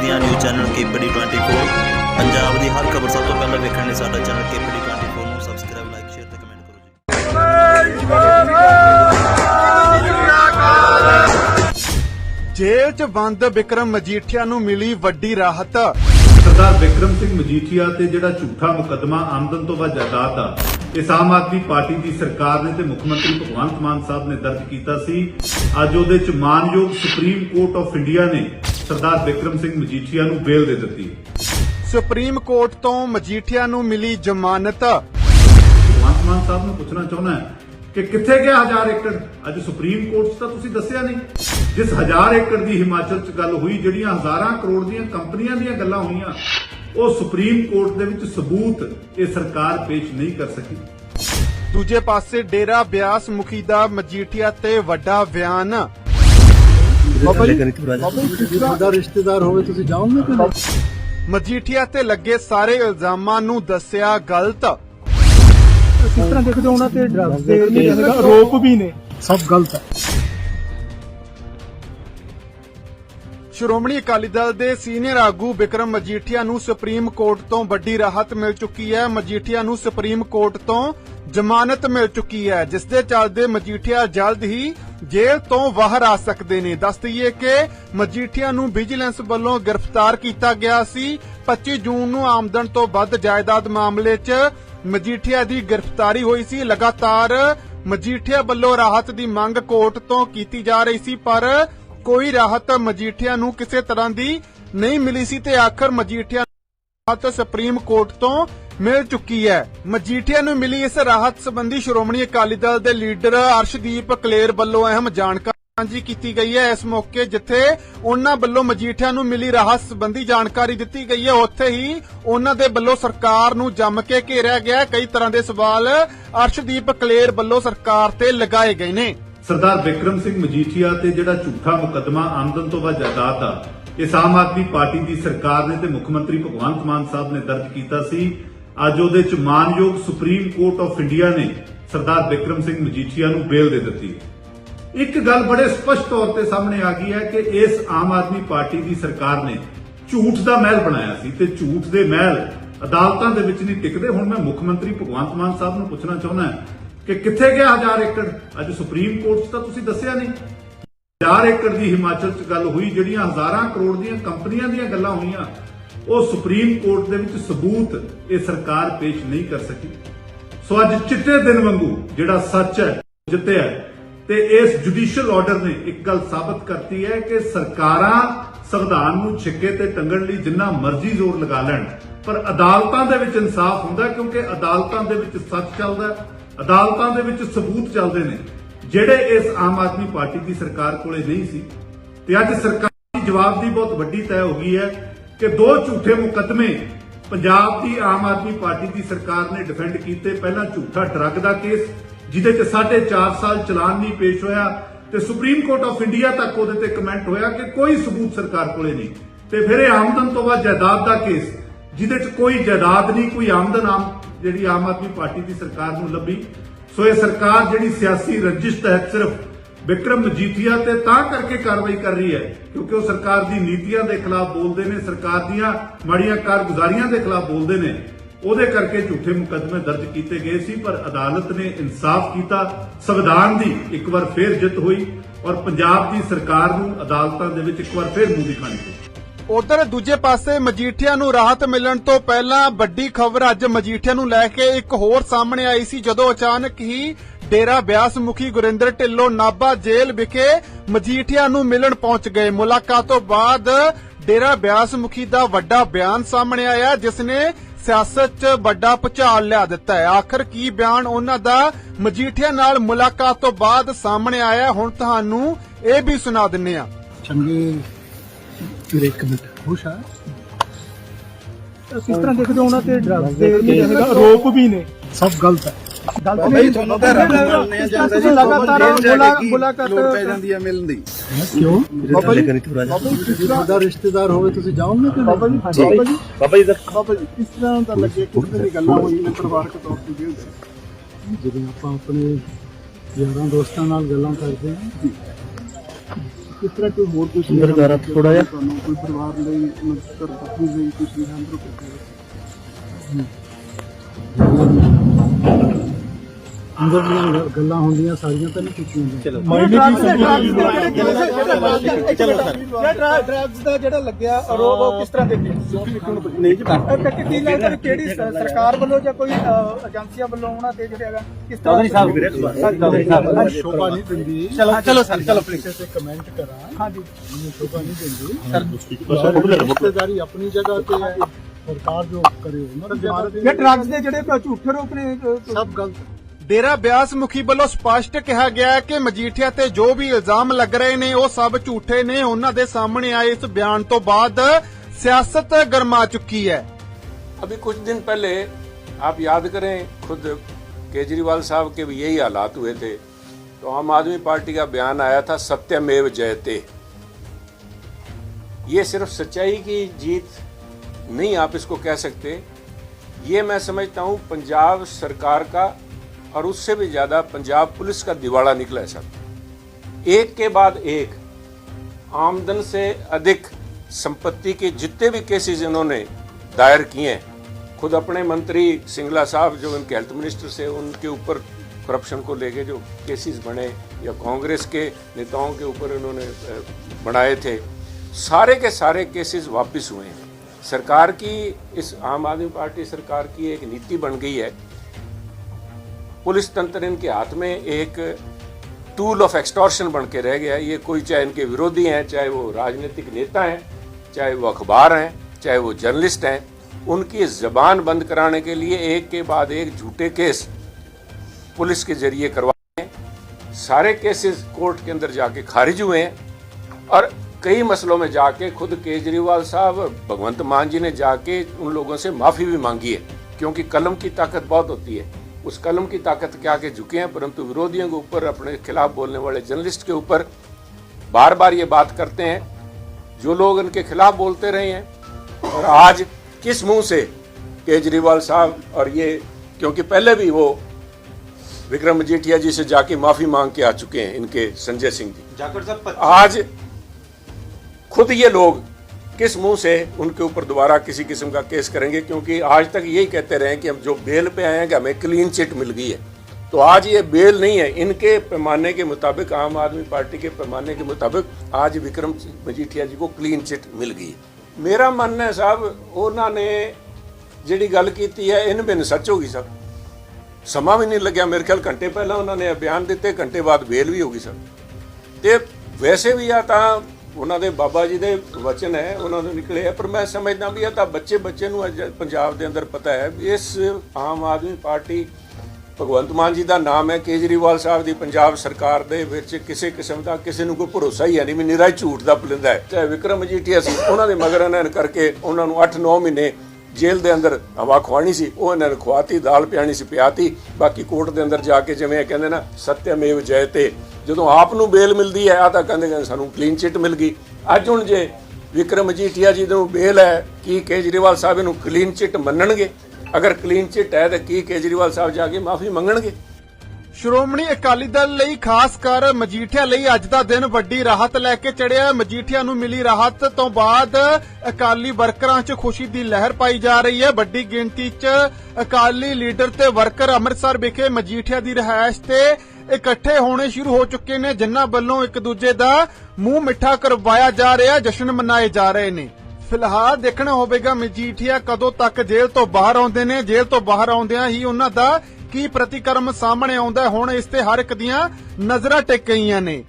ਦੀਆਂ news channel KPD 24 Punjab ਦੀ ਹਰ ਖਬਰ ਸਭ ਤੋਂ ਪਹਿਲਾਂ ਵੇਖਣ ਲਈ ਸਾਡਾ ਚੈਨਲ ਕੇਪੀਡੀ 24 ਨੂੰ ਸਬਸਕ੍ਰਾਈਬ ਲਾਈਕ ਸ਼ੇਅਰ ਤੇ ਕਮੈਂਟ ਕਰੋ ਜੀ। ਜੇਲ੍ਹ 'ਚ ਬੰਦ ਵਿਕਰਮ ਮਜੀਠੀਆ ਨੂੰ ਮਿਲੀ ਵੱਡੀ ਰਾਹਤ। ਸਰਦਾਰ ਵਿਕਰਮ ਸਿੰਘ ਮਜੀਠੀਆ ਤੇ ਜਿਹੜਾ ਝੂਠਾ ਮੁਕੱਦਮਾ ਆਮਦਨ ਤੋਂ ਵੱਧ ਜਾਇਦਾਦ ਦਾ ਇਸ ਆਮ ਆਦਮੀ ਪਾਰਟੀ ਦੀ ਸਰਕਾਰ ਨੇ ਤੇ ਮੁੱਖ ਮੰਤਰੀ ਭਗਵੰਤ ਮਾਨ ਸਾਹਿਬ ਨੇ ਦਰਜ ਕੀਤਾ ਸੀ। ਅੱਜ ਉਹਦੇ ਚ ਮਾਨਯੋਗ ਸੁਪਰੀਮ ਕੋਰਟ ਆਫ ਇੰਡੀਆ ਨੇ ਸਰਦਾਰ ਵਿਕਰਮ ਸਿੰਘ ਮਜੀਠੀਆ ਨੂੰ ਬੇਲ ਦੇ ਦਿੱਤੀ। ਸੁਪਰੀਮ ਕੋਰਟ ਤੋਂ ਮਜੀਠੀਆ ਨੂੰ ਮਿਲੀ ਜ਼ਮਾਨਤ। ਭਗਵੰਤ ਮਾਨ ਸਾਹਿਬ ਨੂੰ ਪੁੱਛਣਾ ਚਾਹੁੰਦਾ ਹੈ ਕਿ ਕਿੱਥੇ ਗਿਆ ਹਜ਼ਾਰ ਏਕੜ? ਅੱਜ ਸੁਪਰੀਮ ਕੋਰਟ 'ਚ ਤਾਂ ਤੁਸੀਂ ਦੱਸਿਆ ਨਹੀਂ। ਜਿਸ ਹਜ਼ਾਰ ਏਕੜ ਦੀ ਹਿਮਾਚਲ 'ਚ ਗੱਲ ਹੋਈ ਜਿਹੜੀਆਂ ਹਜ਼ਾਰਾਂ ਕਰੋੜ ਦੀਆਂ ਕੰਪਨੀਆਂ ਦੀਆਂ ਗੱਲਾਂ ਹੋਈਆਂ ਉਹ ਸੁਪਰੀਮ ਕੋਰਟ ਦੇ ਵਿੱਚ ਸਬੂਤ ਇਹ ਸਰਕਾਰ ਪੇਸ਼ ਨਹੀਂ ਕਰ ਸਕੀ। ਦੂਜੇ ਪਾਸੇ ਡੇਰਾ ਬਿਆਸ ਮੁਖੀ ਦਾ ਮਜੀਠੀਆ ਤੇ ਵੱਡਾ ਬਿਆਨ। ਬਾਬਾ ਜੀ ਬਾਬਾ ਜੀ ਜੇ ਤੁਹਾਡਾ ਰਿਸ਼ਤੇਦਾਰ ਹੋਵੇ ਤੁਸੀਂ ਜਾਓਗੇ ਕਿ ਨਹੀਂ? ਮਜੀਠੀਆ ਤੇ ਲੱਗੇ ਸਾਰੇ ਇਲਜ਼ਾਮਾਂ ਨੂੰ ਦੱਸਿਆ ਗਲਤ। ਕਿਸ ਤਰ੍ਹਾਂ ਦੇਖਦੇ ਹੋ ਉਹਨਾਂ ਤੇ ਡਰੱਗਸ ਦੇ ਹੈਗਾ ਆਰੋਪ ਵੀ ਨੇ। ਸਭ ਗਲਤ ਹੈ। ਸ਼੍ਰੋਮਣੀ ਅਕਾਲੀ ਦਲ ਦੇ ਸੀਨੀਅਰ ਆਗੂ ਵਿਕਰਮ ਮਜੀਠੀਆ ਨੂੰ ਸੁਪਰੀਮ ਕੋਰਟ ਤੋਂ ਵੱਡੀ ਰਾਹਤ ਮਿਲ ਚੁੱਕੀ ਹੈ। ਮਜੀਠੀਆ ਨੂੰ ਸੁਪਰੀਮ ਕੋਰਟ ਤੋਂ ਜ਼ਮਾਨਤ ਮਿਲ ਚੁੱਕੀ ਹੈ ਜਿਸ ਦੇ ਚੱਲਦੇ ਮਜੀਠੀਆ ਜਲਦ ਹੀ ਜੇਲ੍ਹ ਤੋਂ ਬਾਹਰ ਆ ਸਕਦੇ ਨੇ। ਦੱਸ ਦਈਏ ਕਿ ਮਜੀਠੀਆ ਨੂੰ ਵਿਜੀਲੈਂਸ ਵੱਲੋਂ ਗ੍ਰਿਫਤਾਰ ਕੀਤਾ ਗਿਆ ਸੀ। 25 ਜੂਨ ਨੂੰ ਆਮਦਨ ਤੋਂ ਵੱਧ ਜਾਇਦਾਦ ਮਾਮਲੇ 'ਚ ਮਜੀਠੀਆ ਦੀ ਗ੍ਰਿਫਤਾਰੀ ਹੋਈ ਸੀ। ਲਗਾਤਾਰ ਮਜੀਠੀਆ ਵੱਲੋਂ ਰਾਹਤ ਦੀ ਮੰਗ ਕੋਰਟ ਤੋਂ ਕੀਤੀ ਜਾ ਰਹੀ ਸੀ, ਪਰ ਕੋਈ ਰਾਹਤ ਮਜੀਠੀਆ ਨੂੰ ਕਿਸੇ ਤਰ੍ਹਾਂ ਦੀ ਨਹੀਂ ਮਿਲੀ ਸੀ ਤੇ ਆਖਰ ਮਜੀਠੀਆ ਰਾਹਤ ਸੁਪਰੀਮ ਕੋਰਟ ਤੋਂ ਮਿਲ ਚੁੱਕੀ ਹੈ। ਮਜੀਠੀਆ ਨੂੰ ਮਿਲੀ ਇਸ ਰਾਹਤ ਸੰਬੰਧੀ ਸ਼੍ਰੋਮਣੀ ਅਕਾਲੀ ਦਲ ਦੇ ਲੀਡਰ ਅਰਸ਼ਦੀਪ ਕਲੇਰ ਵੱਲੋਂ ਅਹਿਮ ਜਾਣਕਾਰੀ ਸਾਂਝੀ ਕੀਤੀ ਗਈ ਹੈ। ਇਸ ਮੌਕੇ ਜਿੱਥੇ ਉਹਨਾਂ ਵੱਲੋਂ ਮਜੀਠੀਆ ਨੂੰ ਮਿਲੀ ਰਾਹਤ ਸੰਬੰਧੀ ਜਾਣਕਾਰੀ ਦਿੱਤੀ ਗਈ ਹੈ, ਉੱਥੇ ਹੀ ਉਹਨਾਂ ਦੇ ਵੱਲੋਂ ਸਰਕਾਰ ਨੂੰ ਜੰਮ ਕੇ ਘੇਰਿਆ ਗਿਆ ਕਈ ਤਰ੍ਹਾਂ ਦੇ ਸਵਾਲ ਅਰਸ਼ਦੀਪ ਕਲੇਰ ਵੱਲੋਂ ਸਰਕਾਰ ਤੇ ਲਗਾਏ ਗਏ ਨੇ। ਸਰਦਾਰ ਵਿਕਰਮ ਸਿੰਘ ਮਜੀਠੀਆ ਤੇ ਜਿਹੜਾ ਝੂਠਾ ਮੁਕੱਦਮਾ ਆਮਦਨ ਤੋਂ ਬਾਅਦ ਜਾਇਦਾਦ ਦਾ ਇਸ ਆਮ ਆਦਮੀ ਪਾਰਟੀ ਦੀ ਸਰਕਾਰ ਨੇ ਤੇ ਮੁੱਖ ਮੰਤਰੀ ਭਗਵੰਤ ਮਾਨ ਸਾਹਿਬ ਨੇ ਦਰਜ ਕੀਤਾ ਸੀ। ਅੱਜ ਉਹਦੇ ਚ ਮਾਨਯੋਗ ਸੁਪਰੀਮ ਕੋਰਟ ਆਫ ਇੰਡੀਆ ਨੇ ਸਰਦਾਰ ਵਿਕਰਮ ਸਿੰਘ ਮਜੀਠੀਆ ਨੂੰ ਬੇਲ ਦੇ ਦਿੱਤੀ। ਇੱਕ ਗੱਲ ਬੜੇ ਸਪਸ਼ਟ ਤੌਰ ਤੇ ਸਾਹਮਣੇ ਆ ਗਈ ਹੈ ਕਿ ਇਸ ਆਮ ਆਦਮੀ ਪਾਰਟੀ ਦੀ ਸਰਕਾਰ ਨੇ ਝੂਠ ਦਾ ਮਹਿਲ ਬਣਾਇਆ ਸੀ ਤੇ ਝੂਠ ਦੇ ਮਹਿਲ ਅਦਾਲਤਾਂ ਦੇ ਵਿੱਚ ਨਹੀਂ ਟਿਕਦੇ। ਹੁਣ ਮੈਂ ਮੁੱਖ ਮੰਤਰੀ ਭਗਵੰਤ ਮਾਨ ਸਾਹਿਬ ਨੂੰ ਪੁੱਛਣਾ ਚਾਹੁੰਦਾ ਕਿ ਕਿੱਥੇ ਗਿਆ ਹਜ਼ਾਰ ਏਕੜ? ਅੱਜ ਸੁਪਰੀਮ ਕੋਰਟ 'ਚ ਤਾਂ ਤੁਸੀਂ ਦੱਸਿਆ ਨਹੀਂ। ਹਜ਼ਾਰ ਏਕੜ ਦੀ ਹਿਮਾਚਲ 'ਚ ਗੱਲ ਹੋਈ, ਜਿਹੜੀਆਂ ਹਜ਼ਾਰਾਂ ਕਰੋੜ ਦੀਆਂ ਕੰਪਨੀਆਂ ਦੀਆਂ ਗੱਲਾਂ ਹੋਈਆਂ ਉਹ ਸੁਪਰੀਮ ਕੋਰਟ ਦੇ ਵਿੱਚ ਸਬੂਤ ਇਹ ਸਰਕਾਰ ਪੇਸ਼ ਨਹੀਂ ਕਰ ਸਕੀ। ਸੋ ਅੱਜ ਚਿੱਟੇ ਦਿਨ ਵਾਂਗੂ ਜਿਹੜਾ ਸੱਚ ਹੈ ਜਿੱਤਿਆ ਤੇ ਇਸ ਜੁਡੀਸ਼ੀਅਲ ਆਰਡਰ ਨੇ ਇੱਕ ਗੱਲ ਸਾਬਤ ਕਰਤੀ ਹੈ ਕਿ ਸਰਕਾਰਾਂ ਸੰਵਿਧਾਨ ਨੂੰ ਛਿੱਕੇ ਤੇ ਟੰਗਣ ਲਈ ਜਿੰਨਾ ਮਰਜ਼ੀ ਜ਼ੋਰ ਲਗਾ ਲੈਣ, ਪਰ ਅਦਾਲਤਾਂ ਦੇ ਵਿੱਚ ਇਨਸਾਫ ਹੁੰਦਾ ਕਿਉਂਕਿ ਅਦਾਲਤਾਂ ਦੇ ਵਿੱਚ ਸੱਚ ਚੱਲਦਾ ਅਦਾਲਤਾਂ ਦੇ ਵਿੱਚ ਸਬੂਤ ਚੱਲਦੇ ਨੇ, ਜਿਹੜੇ ਇਸ ਆਮ ਆਦਮੀ ਪਾਰਟੀ ਦੀ ਸਰਕਾਰ ਕੋਲੇ ਨਹੀਂ ਸੀ। ਤੇ ਅੱਜ ਸਰਕਾਰ ਦੀ ਜਵਾਬ ਦੀ ਬਹੁਤ ਵੱਡੀ ਤੈਅ ਹੋ ਗਈ ਹੈ ਕਿ ਦੋ ਝੂਠੇ ਮੁਕੱਦਮੇ ਪੰਜਾਬ ਦੀ ਆਮ ਆਦਮੀ ਪਾਰਟੀ ਦੀ ਸਰਕਾਰ ਨੇ ਡਿਫੈਂਡ ਕੀਤੇ। ਪਹਿਲਾਂ ਝੂਠਾ ਡਰੱਗ ਦਾ ਕੇਸ ਜਿਹਦੇ ਚ 4.5 ਸਾਲ ਚਲਾਨ ਨਹੀਂ ਪੇਸ਼ ਹੋਇਆ ਤੇ ਸੁਪਰੀਮ ਕੋਰਟ ਆਫ ਇੰਡੀਆ ਤੱਕ ਉਹਦੇ ਤੇ ਕਮੈਂਟ ਹੋਇਆ ਕਿ ਕੋਈ ਸਬੂਤ ਸਰਕਾਰ ਕੋਲੇ ਨਹੀਂ। ਤੇ ਫਿਰ ਇਹ ਆਮਦਨ ਤੋਂ ਬਾਅਦ ਜਾਇਦਾਦ ਦਾ ਕੇਸ ਜਿਹਦੇ ਚ ਕੋਈ ਜਾਇਦਾਦ ਨਹੀਂ, ਕੋਈ ਆਮਦਨ ਆਮ ਜਿਹੜੀ ਆਮ ਆਦਮੀ ਪਾਰਟੀ ਦੀ ਸਰਕਾਰ ਨੂੰ ਲੱਭੀ। ਸੋ ਇਹ ਸਰਕਾਰ ਜਿਹੜੀ ਸਿਆਸੀ ਰੰਜਿਸ਼ ਤਹਿਤ ਸਿਰਫ ਵਿਕਰਮ ਮਜੀਠੀਆ ਤੇ ਤਾਂ ਕਰਕੇ ਕਾਰਵਾਈ ਕਰ ਰਹੀ ਹੈ, ਕਿਉਂਕਿ ਉਹ ਸਰਕਾਰ ਦੀ ਨੀਤੀਆਂ ਦੇ ਖਿਲਾਫ ਬੋਲਦੇ ਨੇ, ਸਰਕਾਰ ਦੀਆਂ ਮਾੜੀਆਂ ਕਾਰਗੁਜ਼ਾਰੀਆਂ ਦੇ ਖਿਲਾਫ ਬੋਲਦੇ ਨੇ। ਉਹਦੇ ਕਰਕੇ ਝੂਠੇ ਮੁਕੱਦਮੇ ਦਰਜ ਕੀਤੇ ਗਏ ਸੀ, ਪਰ ਅਦਾਲਤ ਨੇ ਇਨਸਾਫ ਕੀਤਾ। ਸੰਵਿਧਾਨ ਦੀ ਇੱਕ ਵਾਰ ਫੇਰ ਜਿੱਤ ਹੋਈ ਔਰ ਪੰਜਾਬ ਦੀ ਸਰਕਾਰ ਨੂੰ ਅਦਾਲਤਾਂ ਦੇ ਵਿੱਚ ਇੱਕ ਵਾਰ ਫੇਰ ਮੂੰਹ ਦਿਖਾਣੀ ਪਈ ਉਧਰ ਦੂਜੇ ਪਾਸੇ ਮਜੀਠੀਆ ਨੂੰ ਰਾਹਤ ਮਿਲਣ ਤੋਂ ਪਹਿਲਾਂ ਵੱਡੀ ਖਬਰ ਅੱਜ ਮਜੀਠੀਆ ਨੂੰ ਲੈ ਕੇ ਇੱਕ ਹੋਰ ਸਾਹਮਣੇ ਆਈ ਸੀ, ਜਦੋਂ ਅਚਾਨਕ ਹੀ ਡੇਰਾ ਬਿਆਸ ਮੁਖੀ ਗੁਰਿੰਦਰ ਢਿੱਲੋਂ ਨਾਭਾ ਜੇਲ੍ਹ ਵਿਖੇ ਮਜੀਠੀਆ ਨੂੰ ਮਿਲਣ ਪਹੁੰਚ ਗਏ। ਮੁਲਾਕਾਤ ਤੋਂ ਬਾਅਦ ਡੇਰਾ ਬਿਆਸ ਮੁਖੀ ਦਾ ਵੱਡਾ ਬਿਆਨ ਸਾਹਮਣੇ ਆਇਆ ਜਿਸ ਨੇ ਸਿਆਸਤ 'ਚ ਵੱਡਾ ਭੁਚਾਲ ਲਿਆ ਦਿੱਤਾ ਹੈ। ਆਖਰ ਕੀ ਬਿਆਨ ਉਹਨਾਂ ਦਾ? ਮਜੀਠੀਆ ਨਾਲ ਮੁਲਾਕਾਤ ਤੋਂ ਬਾਅਦ ਸਾਹਮਣੇ ਆਇਆ। ਹੁਣ ਤੁਹਾਨੂੰ ਇਹ ਵੀ ਸੁਣਾ ਦਿੰਨੇ ਆ। ਚੰਗੇ ਫਿਰ ਇੱਕ ਮਿੰਟ। ਖੁਸ਼ ਆ? ਕਿਸ ਤਰ੍ਹਾਂ ਦੇਖਦੇ ਹੋ ਉਹਨਾਂ ਤੇ ਡਰੱਗਸ ਦੇ ਆਰੋਪ ਵੀ ਨੇ। ਸਭ ਗਲਤ ਹੈ। ਗਲਤ ਨਹੀਂ ਤੁਹਾਨੂੰ ਤਾਂ ਤੁਸੀਂ ਲਗਾਤਾਰ ਮੁਲਾ- ਮੁਲਾਕਾਤ ਕਿਉਂ? ਬਾਬਾ ਜੀ ਬਾਬਾ ਜੀ ਜੇ ਤੁਹਾਡਾ ਰਿਸ਼ਤੇਦਾਰ ਹੋਵੇ ਤੁਸੀਂ ਜਾਓਗੇ ਕਿ ਬਾਬਾ ਜੀ ਬਾਬਾ ਜੀ। ਬਾਬਾ ਜੀ ਬਾਬਾ ਜੀ ਕਿਸ ਤਰ੍ਹਾਂ ਦਾ ਲੱਗੇ ਕਿਸ ਦੀ ਗੱਲਾਂ ਹੋਈਆਂ ਨੇ ਪਰਿਵਾਰਕ ਤੌਰ ਤੇ ਦੇ ਜਦੋਂ ਆਪਾਂ ਆਪਣੇ ਯਾਰਾਂ ਦੋਸਤਾਂ ਨਾਲ ਗੱਲਾਂ ਕਰਦੇ ਹਾਂ। ਕਿਸ ਤਰ੍ਹਾਂ ਕੋਈ ਹੋਰ ਕੁਝ ਅੰਦਰ ਕਰ ਥੋੜਾ ਜਿਹਾ। ਤੁਹਾਨੂੰ ਕੋਈ ਪਰਿਵਾਰ ਲਈ ਮਦਦ ਕਰ ਪਤਨੀ ਲਈ ਕੁਝ ਨਹੀਂ ਅੰਦਰ? ਅੰਦਰ ਦੀਆਂ ਗੱਲਾਂ ਹੁੰਦੀਆਂ ਸਾਰੀਆਂ ਤਾਂ ਨਹੀਂ ਕੀਤੀਆਂ ਚਲੋ। ਚਲੋ ਸਰ। ਡਰੱਗਸ ਦਾ ਜਿਹੜਾ ਲੱਗਿਆ ਆਰੋਪ ਉਹ ਕਿਸ ਤਰ੍ਹਾਂ ਦੇਖਦੇ ਨਹੀਂ ਜੀ ਕੀ ਲੱਗਦਾ ਵੀ ਕਿਹੜੀ ਸ- ਸਰਕਾਰ ਵੱਲੋਂ ਜਾਂ ਕੋਈ ਅ, ਏਜੰਸੀਆਂ ਵੱਲੋਂ ਉਹਨਾਂ ਤੇ ਜਿਹੜੇ ਹੈਗਾ ਕਿਸ ਤਰ੍ਹਾਂ ਸ਼ੋਭਾ ਨਹੀਂ ਦਿੰਦੀ। ਚਲੋ ਚਲੋ ਸਰ ਚਲੋ ਪਲੀਜ਼ ਕਿਸੇ ਤੇ ਕਮੈਂਟ ਕਰਾਂ। ਹਾਂਜੀ। ਮੈਨੂੰ ਸ਼ੋਭਾ ਨਹੀਂ ਦਿੰਦੀ। ਸਰ ਰਿਸ਼ਤੇਦਾਰੀ ਆਪਣੀ ਜਗ੍ਹਾ ਤੇ ਹੈ। ਸਰਕਾਰ ਜੋ ਕਰੇ ਉਹਨਾਂ ਦੀ ਜਗ੍ਹਾ ਤੇ ਇਹ ਡਰੱਗਸ ਦੇ ਜਿਹੜੇ ਝੂਠੇ ਰੂਪ ਨੇ ਅ, ਸਭ ਗਲਤ। ਡੇਰਾ ਬਿਆਸ ਮੁਖੀ ਵੱਲੋਂ ਸਪਸ਼ਟ ਕਿਹਾ ਗਿਆ ਹੈ ਕਿ ਮਜੀਠੀਆ ਤੇ ਜੋ ਵੀ ਇਲਜ਼ਾਮ ਲੱਗ ਰਹੇ ਨੇ ਉਹ ਸਭ ਝੂਠੇ ਨੇ ਉਹਨਾਂ ਦੇ ਸਾਹਮਣੇ ਆਏ ਇਸ ਬਿਆਨ ਤੋਂ ਬਾਅਦ ਸਿਆਸਤ ਗਰਮਾ ਚੁੱਕੀ ਹੈ अभी कुछ दिन पहले आप याद करें खुद केजरीवाल साहब के भी यही हालात हुए थे तो आम आदमी पार्टी का बयान आया था सत्यमेव जयते ये सिर्फ सच्चाई की जीत नहीं आप इसको कह सकते ये मैं समझता हूं पंजाब सरकार का और उससे भी ज़्यादा पंजाब पुलिस का दिवाड़ा निकला है सब एक के बाद एक, आमदन से अधिक संपत्ति के जितने भी केसेस इन्होंने दायर किए हैं, खुद अपने मंत्री सिंगला साहब जो इनके हेल्थ मिनिस्टर से उनके ऊपर करप्शन को लेके जो केसेस बने, या कांग्रेस के नेताओं के ऊपर इन्होंने बनाए थे, सारे के सारे केसेस वापस हुए हैं। सरकार की, इस आम आदमी पार्टी सरकार की एक नीति बन गई है पुलिस तंत्र इनके हाथ में एक टूल ऑफ़ एक्सटॉर्शन बन के रह गया ये कोई चाहे इनके विरोधी हैं, चाहे वो राजनीतिक नेता हैं, चाहे वो अखबार हैं, चाहे वो जर्नलिस्ट हैं, उनकी जबान बंद कराने के लिए एक के बाद एक झूठे केस पुलिस के ज़रिए करवाए हैं। सारे केसेस कोर्ट के अंदर जाके खारिज हुए हैं और कई मसलों में जाके खुद केजरीवाल साहब, भगवंत मान जी ने जाके उन लोगों से माफ़ी भी मांगी है, क्योंकि कलम की ताकत बहुत होती है। उस कलम की ताकत के आगे झुके हैं परंतु विरोधियों के ऊपर अपने खिलाफ बोलने वाले जर्नलिस्ट के ऊपर बार बार ये बात करते हैं जो लोग इनके खिलाफ बोलते रहे हैं और आज किस मुँह से केजरीवाल साहब और ये क्योंकि पहले भी वो विक्रम मजीठिया जी से जाके माफ़ी मांग के आ चुके हैं इनके संजय सिंह जी। आज खुद ये लोग किस मुंह से उनके ऊपर दोबारा किसी किस्म का केस करेंगे क्योंकि आज तक यही कहते रहे कि हम जो बेल पे आए हैं कि हमें क्लीन चिट मिल गई है तो आज ये बेल नहीं है इनके पैमाने के मुताबिक आम आदमी पार्टी के पैमाने के मुताबिक आज विक्रम मजीठिया जी को क्लीन चिट मिल गई है ਮੇਰਾ ਮੰਨਣਾ ਹੈ ਸਾਹਿਬ ਉਹਨਾਂ ਨੇ ਜਿਹੜੀ ਗੱਲ ਕੀਤੀ ਹੈ ਇਹਨ ਬਿਨ ਸੱਚ ਹੋ ਗਈ ਸਰ ਸਮਾਂ ਵੀ ਨਹੀਂ ਲੱਗਿਆ ਮੇਰੇ ਖਿਆਲ ਘੰਟੇ ਪਹਿਲਾਂ ਉਹਨਾਂ ਨੇ ਇਹ ਬਿਆਨ ਦਿੱਤੇ ਘੰਟੇ ਬਾਅਦ ਬੇਲ ਵੀ ਹੋ ਗਈ ਸਰ ਤੇ ਵੈਸੇ ਵੀ ਆ ਤਾਂ ਉਹਨਾਂ ਦੇ ਬਾਬਾ ਜੀ ਦੇ ਵਚਨ ਹੈ, ਉਹਨਾਂ ਨੂੰ ਨਿਕਲੇ ਹੈ ਪਰ ਮੈਂ ਸਮਝਦਾ ਵੀ ਇਹ ਤਾਂ ਬੱਚੇ ਬੱਚੇ ਨੂੰ ਅੱਜ ਪੰਜਾਬ ਦੇ ਅੰਦਰ ਪਤਾ ਹੈ ਵੀ ਇਸ ਆਮ ਆਦਮੀ ਪਾਰਟੀ ਭਗਵੰਤ ਮਾਨ ਜੀ ਦਾ ਨਾਮ ਹੈ। ਕੇਜਰੀਵਾਲ ਸਾਹਿਬ ਦੀ ਪੰਜਾਬ ਸਰਕਾਰ ਦੇ ਵਿੱਚ ਕਿਸੇ ਕਿਸਮ ਦਾ ਕਿਸੇ ਨੂੰ ਕੋਈ ਭਰੋਸਾ ਹੀ ਹੈ ਨਹੀਂ। ਵੀ ਨਿਰਾ ਝੂਠ ਦਾ ਪਲਿੰਦਾ ਹੈ। ਚਾਹੇ ਵਿਕਰਮ ਮਜੀਠੀਆ ਸੀ, ਉਹਨਾਂ ਦੇ ਮਗਰ ਇਹਨਾਂ ਕਰਕੇ ਉਹਨਾਂ ਨੂੰ 8-9 ਮਹੀਨੇ ਜੇਲ੍ਹ ਦੇ ਅੰਦਰ ਹਵਾ ਖਵਾਣੀ ਸੀ, ਉਹ ਇਹਨਾਂ ਨੇ ਖਵਾਤੀ, ਦਾਲ ਪਿਆਣੀ ਸੀ, ਪਿਆਤੀ। ਬਾਕੀ ਕੋਰਟ ਦੇ ਅੰਦਰ ਜਾ ਕੇ ਜਿਵੇਂ ਇਹ ਕਹਿੰਦੇ ਨਾ, ਸਤਿਅਮੇਵ ਜਯਤੇ ਜਦੋਂ ਆਪ ਨੂੰ ਬੇਲ ਮਿਲਦੀ ਹੈ ਆ ਤਾਂ ਕਹਿੰਦੇ ਕਿ ਸਾਨੂੰ ਕਲੀਨ ਚਿੱਟ ਮਿਲ ਗਈ। ਅੱਜ ਹੁਣ ਜੇ ਵਿਕਰਮ ਮਜੀਠੀਆ ਜੀ ਨੂੰ ਬੇਲ ਹੈ, ਕੀ ਕੇਜਰੀਵਾਲ ਸਾਹਿਬ ਇਹਨੂੰ ਕਲੀਨ ਚਿੱਟ ਮੰਨਣਗੇ? ਅਗਰ ਕਲੀਨ ਚਿੱਟ ਹੈ ਤਾਂ ਕੀ ਕੇਜਰੀਵਾਲ ਸਾਹਿਬ ਜਾ ਕੇ ਮਾਫੀ ਮੰਗਣਗੇ? ਸ਼੍ਰੋਮਣੀ ਅਕਾਲੀ ਦਲ ਲਈ ਖਾਸ ਕਰ ਮਜੀਠੀਆ ਲਈ ਅੱਜ ਦਾ ਦਿਨ ਵੱਡੀ ਰਾਹਤ ਲੈ ਕੇ ਚੜਿਆ। ਮਜੀਠੀਆ ਨੂੰ ਮਿਲੀ ਰਾਹਤ ਤੋਂ ਬਾਅਦ ਅਕਾਲੀ ਵਰਕਰਾਂ 'ਚ ਖੁਸ਼ੀ ਦੀ ਲਹਿਰ ਪਾਈ ਜਾ ਰਹੀ ਹੈ। ਵੱਡੀ ਗਿਣਤੀ 'ਚ ਅਕਾਲੀ ਲੀਡਰ ਤੇ ਵਰਕਰ ਅੰਮ੍ਰਿਤਸਰ ਵਿਖੇ ਮਜੀਠੀਆ ਦੀ ਰਿਹਾਇਸ਼ ਤੇ ਇਕੱਠੇ ਹੋਣੇ ਸ਼ੁਰੂ ਹੋ ਚੁੱਕੇ ਨੇ, ਜਿਨ੍ਹਾਂ ਵੱਲੋਂ ਇੱਕ ਦੂਜੇ ਦਾ ਮੂੰਹ ਮਿੱਠਾ ਕਰਵਾਇਆ ਜਾ ਰਿਹਾ, ਜਸ਼ਨ ਮਨਾਏ ਜਾ ਰਹੇ ਨੇ। ਫਿਲਹਾਲ ਦੇਖਣਾ ਹੋਵੇਗਾ ਮਜੀਠੀਆ ਕਦੋਂ ਤੱਕ ਜੇਲ੍ਹ ਤੋਂ ਬਾਹਰ ਆਉਂਦੇ ਨੇ। ਜੇਲ੍ਹ ਤੋਂ ਬਾਹਰ ਆਉਂਦਿਆਂ ਹੀ ਉਹਨਾਂ ਦਾ ਕੀ ਪ੍ਰਤੀਕਰਮ ਸਾਹਮਣੇ ਆਉਂਦਾ ਹੁਣ ਇਸ ਤੇ ਹਰ ਇੱਕ ਦੀਆਂ ਨਜ਼ਰਾਂ ਟਿਕ ਗਈਆਂ ਨੇ।